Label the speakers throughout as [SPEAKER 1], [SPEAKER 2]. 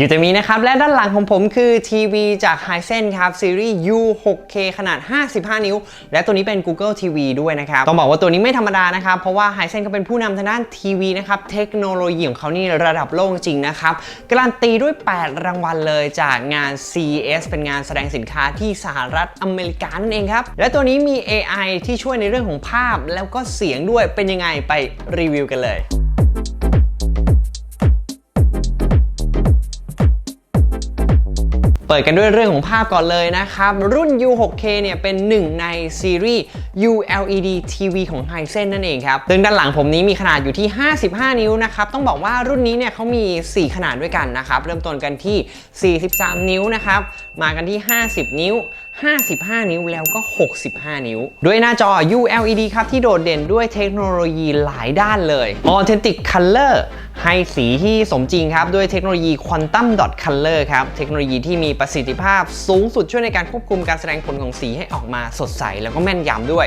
[SPEAKER 1] อยู่ตรงนี้นะครับ และด้านหลังของผมคือทีวีจาก h i s e n ครับ ซีรีส์ U 6K ขนาด 55 นิ้ว และตัวนี้เป็น Google TV ด้วยนะครับ ต้องบอกว่าตัวนี้ไม่ธรรมดานะครับ เพราะว่า h i s e n ก็เป็นผู้นำทางด้านทีวีนะครับ เทคโนโลยีของเขานี่ระดับโลกจริงนะครับ การันตีด้วย 8 รางวัลเลยจากงาน CES เป็นงานแสดงสินค้าที่สหรัฐอเมริกานั่นเองครับ และตัวนี้มี AI ที่ช่วยในเรื่องของภาพแล้วก็เสียงด้วยเป็นยังไงไปรีวิวกันเลย เปิดกันด้วยเรื่องของภาพก่อนเลยนะครับ รุ่น U6K เนี่ยเป็นหนึ่งในซีรีส์ ULED TV ของ Hisense นั่นเองครับซึ่งด้านหลังผมนี้มีขนาดอยู่ที่ 55 นิ้วนะครับ ต้องบอกว่ารุ่นนี้เนี่ยเขามี 4 ขนาดด้วยกันนะครับ เริ่มต้นกันที่ 43 นิ้วนะครับ มากันที่ 50 นิ้ว 55 นิ้วแล้วก็ 65 นิ้ว ด้วยหน้าจอ ULED ครับ ที่โดดเด่นด้วยเทคโนโลยีหลายด้านเลย Authentic Color ให้สีที่สมจริงครับ ด้วยเทคโนโลยี Quantum Dot Color ครับ เทคโนโลยีที่มีประสิทธิภาพสูงสุดช่วยในการควบคุมการแสดงผลของสีให้ออกมาสดใส แล้วก็แม่นยำด้วย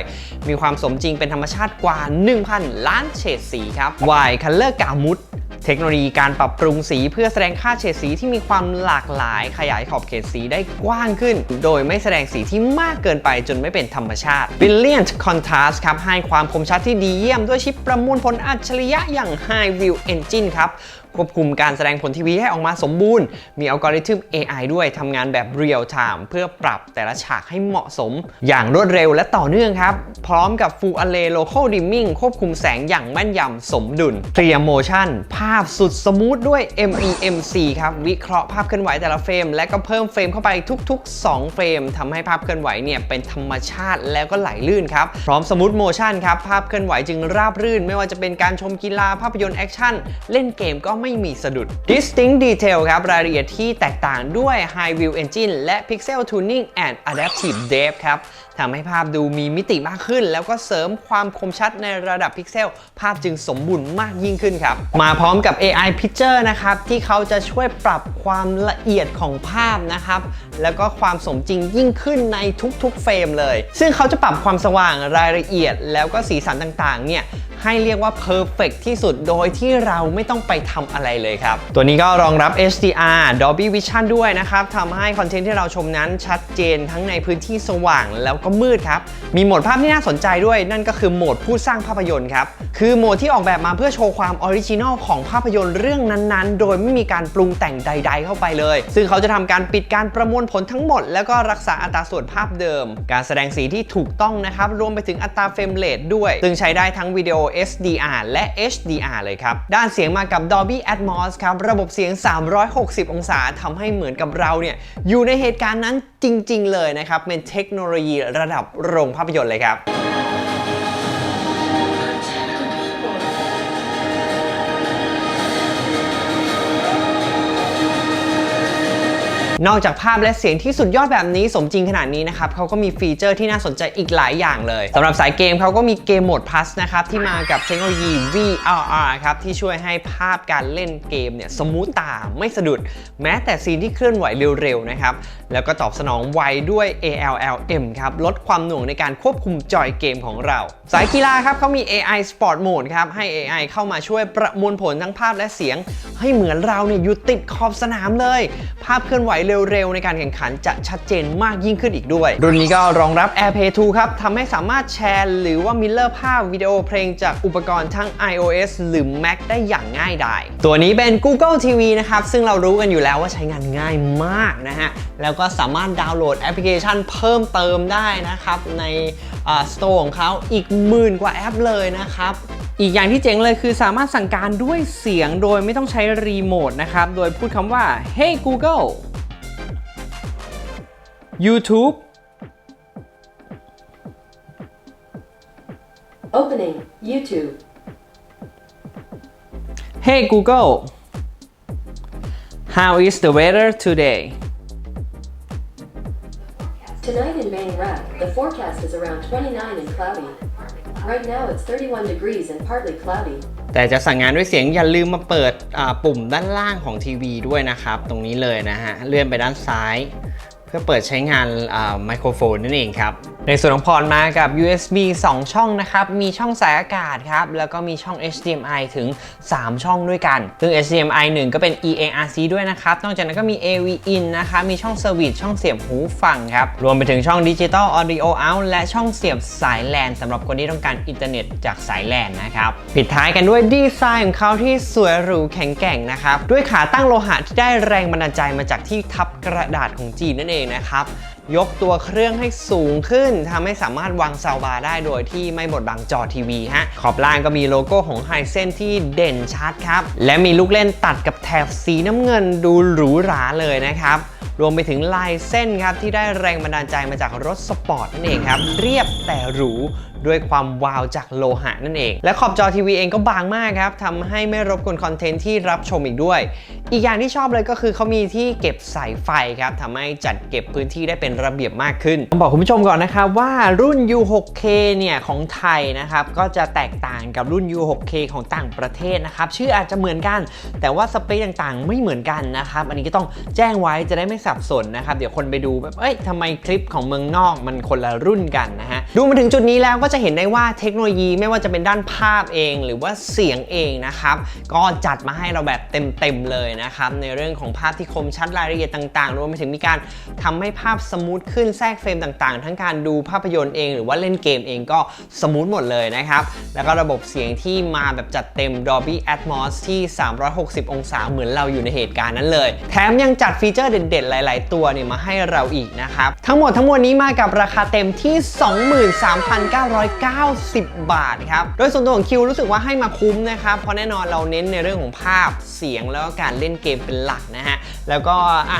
[SPEAKER 1] มีความสมจริงเป็นธรรมชาติกว่า 1,000 ล้านเฉดสีครับ Y Color Gamut เทคโนโลยีการปรับปรุงสีเพื่อแสดงค่าเฉดสีที่มีความหลากหลายขยายขอบเขตสีได้กว้างขึ้น โดยไม่แสดงสีที่มากเกินไปจนไม่เป็นธรรมชาติ Brilliant Contrast ครับให้ความคมชัดที่ดีเยี่ยมด้วยชิปประมวลผลอัจฉริยะอย่าง High View Engine ครับ ควบคุมการแสดงผลทีวีให้ออกมาสมบูรณ์ มีอัลกอริทึม AI ด้วยทำงานแบบเรียลไทม์เพื่อปรับแต่ละฉากให้เหมาะสม อย่างรวดเร็วและต่อเนื่องครับ พร้อมกับ Full Array Local Dimming ควบคุมแสงอย่างแม่นยำสมดุล Clear Motion ภาพสุดสมูทด้วย MEMC ครับ วิเคราะห์ภาพเคลื่อนไหวแต่ละเฟรม และก็เพิ่มเฟรมเข้าไปทุก ๆ 2 เฟรมทำให้ภาพเคลื่อนไหวเนี่ยเป็นธรรมชาติแล้วก็ไหลลื่นครับ พร้อมสมูทโมชั่นครับภาพเคลื่อนไหวจึงราบรื่น ไม่ว่าจะเป็นการชมกีฬาภาพยนตร์แอคชั่นเล่นเกมก็ไม่มีสะดุด Distinct Detail ครับ รายละเอียดที่แตกต่างด้วย High View Engine และ Pixel Tuning and Adaptive Depth ครับทำให้ภาพดูมีมิติมากขึ้น แล้วก็เสริมความคมชัดในระดับพิกเซล ภาพจึงสมบูรณ์มากยิ่งขึ้นครับ มาพร้อมกับ AI Picture นะครับ ที่เขาจะช่วยปรับความละเอียดของภาพนะครับ แล้วก็ความสมจริงยิ่งขึ้นในทุกๆเฟรมเลย ซึ่งเขาจะปรับความสว่างรายละเอียด แล้วก็สีสันต่างๆเนี่ย ให้เรียกว่า perfect ที่สุดโดยที่เราไม่ต้องไปทำอะไรเลยครับ ตัวนี้ก็รองรับ HDR Dolby Vision ด้วยนะครับทำให้คอนเทนต์ที่เราชมนั้นชัดเจนทั้งในพื้นที่สว่างแล้วก็มืดครับ มีโหมดภาพที่น่าสนใจด้วย นั่นก็คือโหมดผู้สร้างภาพยนตร์ครับ คือโหมดที่ออกแบบมาเพื่อโชว์ความออริจินอลของภาพยนตร์เรื่องนั้นๆ โดยไม่มีการปรุงแต่งใด ๆ เข้าไปเลย ซึ่งเขาจะทำการปิดการประมวลผลทั้งหมด แล้วก็รักษาอัตราส่วนภาพเดิม การแสดงสีที่ถูกต้องนะครับรวมไปถึงอัตราเฟรมเรทด้วย ซึ่งใช้ได้ทั้งวิดีโอ SDR และ HDR เลยครับ ด้านเสียงมากับ Dolby Atmos ครับ ระบบเสียง 360 องศาทำให้เหมือนกับเราเนี่ยอยู่ในเหตุการณ์นั้นจริง ๆ เลยนะครับ เป็นเทคโนโลยีระดับโรงภาพยนตร์เลยครับ นอกจากภาพและเสียงที่สุดยอดแบบนี้สมจริงขนาดนี้นะครับเขาก็มีฟีเจอร์ที่น่าสนใจอีกหลายอย่างเลยสำหรับสายเกมเขาก็มีเกมโหมด Plus นะครับที่มากับเทคโนโลยี VRR ครับที่ช่วยให้ภาพการเล่นเกมเนี่ยสมูทตาไม่สะดุด แม้แต่ซีนที่เคลื่อนไหวเร็วๆนะครับแล้วก็ตอบสนองไวด้วย ALLM ครับลดความหน่วงในการควบคุมจอยเกมของเรา สายกีฬาครับเขามี AI Sport Mode ครับให้ AI เข้ามาช่วยประมวลผลทั้งภาพและเสียง ให้เหมือนเราเนี่ยอยู่ติดขอบสนามเลย ภาพเคลื่อนไหวเร็วๆ ในการแข่งขันจะชัดเจนมากยิ่งขึ้นอีกด้วย รุ่นนี้ก็รองรับ AirPlay 2 ครับทำให้สามารถแชร์หรือว่ามิลเลอร์ภาพวิดีโอเพลงจากอุปกรณ์ทั้ง iOS หรือ Mac ได้อย่างง่ายดายตัวนี้เป็น Google TV นะครับ ซึ่งเรารู้กันอยู่แล้วว่าใช้งานง่ายมากนะฮะ แล้วก็สามารถดาวน์โหลดแอปพลิเคชันเพิ่มเติมได้นะครับ ในสโตร์ของเขาอีกหมื่นกว่าแอปเลยนะครับอีกอย่างที่เจ๋งเลยคือสามารถสั่งการด้วยเสียงโดยไม่ต้องใช้รีโมทนะครับ โดยพูดคำว่า Hey Google YouTube
[SPEAKER 2] Opening YouTube.
[SPEAKER 1] Hey Google How is the weather today
[SPEAKER 2] Tonight in Bangkok, the forecast is around 29 and cloudy. Right now it's 31 degrees and partly cloudy.
[SPEAKER 1] แต่จะสั่งงานด้วยเสียงอย่าลืมมาเปิดอ่าปุ่มด้านล่างของทีวีด้วยนะครับ ตรงนี้เลยนะฮะ เลื่อนไปด้านซ้าย เพื่อเปิดใช้งานไมโครโฟนนั่นเองครับ ในส่วนของพอร์ตมากับ USB 2 ช่องนะครับ มีช่องสายอากาศครับ แล้วก็มีช่อง HDMI ถึง 3 ช่องด้วยกัน ซึ่ง HDMI 1 ก็เป็น EARC ด้วยนะครับ นอกจากนั้นก็มี AV in นะครับ มีช่องเซอร์วิสช่องเสียบหูฟังครับ รวมไปถึงช่อง Digital Audio Out และช่องเสียบสายแลนสำหรับคนที่ต้องการอินเทอร์เน็ตจากสายแลนนะครับ ปิดท้ายกันด้วยดีไซน์ของเขาที่สวยหรูแข็งแกร่งนะครับ ด้วยขาตั้งโลหะที่ได้แรงบันดาลใจมาจากที่ทับกระดาษของจีนนั่นเองนะครับ ยกตัวเครื่องให้สูงขึ้นทำให้สามารถวางซาวบาร์ได้โดยที่ไม่บดบังจอทีวีฮะ ขอบล่างก็มีโลโก้ของไฮเซนที่เด่นชัดครับ และมีลูกเล่นตัดกับแถบสีน้ำเงินดูหรูหราเลยนะครับ รวมไปถึงลายเส้นครับที่ได้แรงบันดาลใจมาจากรถสปอร์ตนั่นเองครับ เรียบแต่หรู ด้วยความวาวจากโลหะนั่นเอง และขอบจอทีวีเองก็บางมากครับทำให้ไม่รบกวนคอนเทนต์ที่รับชมอีกด้วย อีกอย่างที่ชอบเลยก็คือเขามีที่เก็บสายไฟครับทำให้จัดเก็บพื้นที่ได้เป็นระเบียบมากขึ้นต้องบอกคุณผู้ชมก่อนนะครับว่ารุ่น U6K เนี่ยของไทยนะครับก็จะแตกต่างกับรุ่น U6K ของต่างประเทศนะครับชื่ออาจจะเหมือนกัน แต่ว่าสเปคต่างๆ ไม่เหมือนกันนะครับอันนี้ก็ต้องแจ้งไว้จะได้ไม่สับสนนะครับเดี๋ยวคนไปดูแบบเอ้ยทำไมคลิปของเมืองนอกมันคนละรุ่นกันนะฮะดูมาถึงจุดนี้แล้วก็จะเห็นได้ว่าเทคโนโลยีไม่ว่าจะเป็นด้านภาพเองหรือว่าเสียงเองนะครับ ก็จัดมาให้เราแบบเต็มๆเลยนะครับ ในเรื่องของภาพที่คมชัดรายละเอียดต่างๆ รวมไปถึงมีการทำให้ภาพสมูทขึ้นแทรกเฟรมต่างๆ ทั้งการดูภาพยนตร์เอง หรือว่าเล่นเกมเองก็สมูทหมดเลยนะครับ แล้วก็ระบบเสียงที่มาแบบจัดเต็ม Dolby Atmos ที่ 360 องศาเหมือนเราอยู่ในเหตุการณ์นั้นเลย แถมยังจัดฟีเจอร์เด่นๆ หลาย ๆ ตัวเนี่ยมาให้เราอีกนะครับ ทั้งหมดทั้งมวลนี้มากับราคาเต็มที่ 23,900 190 บาทครับ โดยส่วนตัวของคิวรู้สึกว่าให้มาคุ้มนะครับ เพราะแน่นอนเราเน้นในเรื่องของภาพเสียงแล้วก็การเล่นเกมเป็นหลักนะฮะ แล้วก็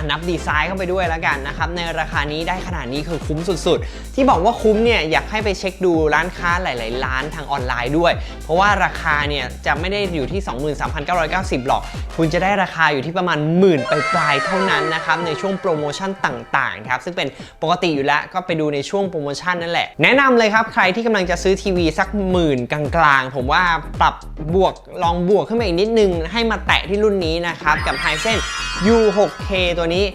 [SPEAKER 1] นับดีไซน์เข้าไปด้วยแล้วกันนะครับ ในราคานี้ได้ขนาดนี้คือคุ้มสุดๆ ที่บอกว่าคุ้มเนี่ยอยากให้ไปเช็คดูร้านค้าหลาย ๆ ร้านทางออนไลน์ด้วย เพราะว่าราคาเนี่ยจะไม่ได้อยู่ที่ 23,990 หรอก คุณจะได้ราคาอยู่ที่ประมาณหมื่นปลายๆเท่านั้นนะครับในช่วงโปรโมชั่นต่างๆครับซึ่งเป็นปกติอยู่แล้วก็ไปดูในช่วงโปรโมชั่นนั่นแหละแนะนำเลยครับใครที่กำลังจะซื้อทีวีสักหมื่นกลางๆ ผมว่าปรับบวกลองบวกขึ้นมาอีกนิดนึง ให้มาแตะที่รุ่นนี้นะครับ กับ Hisense U6K ตัวนี้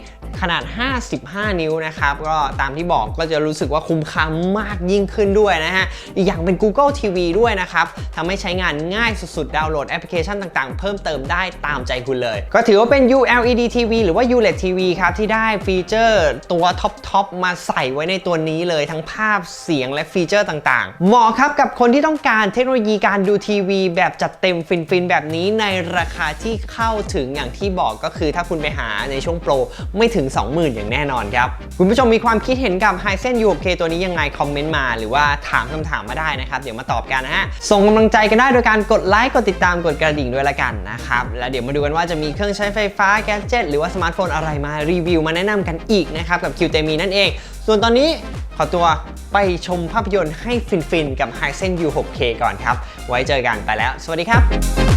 [SPEAKER 1] ขนาด 55 นิ้วนะครับ ก็ตามที่บอกก็จะรู้สึกว่าคุ้มค่ามากยิ่งขึ้นด้วยนะฮะ อีกอย่างเป็น Google TV ด้วยนะครับ ทำให้ใช้งานง่ายสุดๆ ดาวน์โหลดแอปพลิเคชันต่างๆ เพิ่มเติมได้ตามใจคุณเลย ก็ถือว่าเป็น ULED TV หรือว่า ULED TV ครับ ที่ได้ฟีเจอร์ตัวท็อปๆมาใส่ไว้ในตัวนี้เลยทั้งภาพเสียงและฟีเจอร์ต่างๆเหมาะครับกับคนที่ต้องการเทคโนโลยีการดูทีวี แบบจัดเต็มฟินๆแบบนี้ในราคาที่เข้าถึงอย่างที่บอกก็คือถ้าคุณไปหาในช่วงโปรไม่ถึง 20,000 อย่างแน่นอนครับ คุณผู้ชมมีความคิดเห็นกับ h i s e n U6K ตัวนี้ยังไงคอมเมนต์มา หรือว่าถามคำถามมาได้นะครับเดี๋ยวมาตอบกันนะฮะส่งกำลังใจกันได้โดยการกดไลค์กดติดตามกดกระดิ่งด้วยละกันนะครับแล้วเดี๋ยวมาดูกันว่าจะมีเครื่องใช้ไฟฟ้าแกดเจิตหรือว่าสมาร์ทโฟนอะไรมารีวิวมาแนะนำกันอีกนะครับกับ QT มีนั่นเอง ส่วนตอนนี้ขอตัวไปชมภาพยนตร์ให้ฟินๆ กับ h i s e n U6K ก่อนครับ ไว้เจอกันไปแล้ว สวัสดีครับ